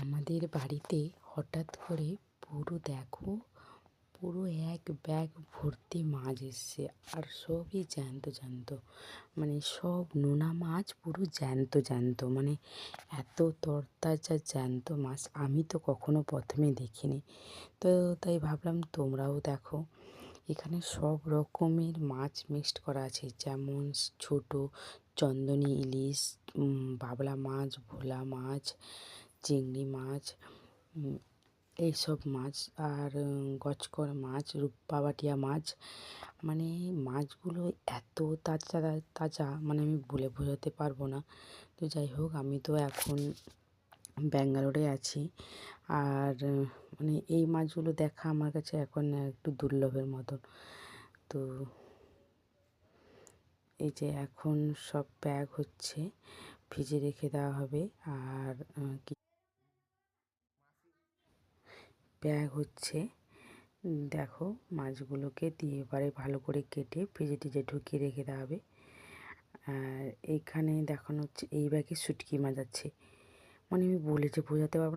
আমাদের বাড়িতে হঠাৎ করে পুরো দেখো, পুরো এক ব্যাগ ভর্তি মাছ এসছে আর সবই জ্যান্ত জ্যান্ত। মানে সব নোনা মাছ পুরো জ্যান্ত জ্যান্ত মানে এত তরতাজা জ্যান্ত মাছ আমি তো কখনো প্রথমে দেখিনি। তো তাই ভাবলাম তোমরাও দেখো, এখানে সব রকমের মাছ মিক্সড করা আছে, যেমন ছোট চন্দনী ইলিশ বাবলা মাছ, ভোলা মাছ চিংড়ি মাছ এইসব মাছ আর গচকর মাছ, রূপবাবাটিয়া মাছ। মানে মাছগুলো এত তাজা তাজা মানে আমি বলে বোঝাতে পারব না। তো যাই হোক, আমি তো এখন ব্যাঙ্গালোরে আছি। আর মানে এই মাছগুলো দেখা আমার কাছে এখন একটু দুর্লভের মতন। তো এই যে এখন সব ব্যাগ হচ্ছে ফ্রিজে রেখে দেওয়া হবে। আর ব্যাগ হচ্ছে। দেখো মাছগুলোকে দিয়ে এবারে ভালো করে কেটে ফ্রিজে টিজে ঢুকিয়ে রেখে দেওয়া হবে। আর এখানে দেখানো হচ্ছে এই ব্যাগে শুটকি মাছ আছে। মানে আমি বলে যে বোঝাতে পারব।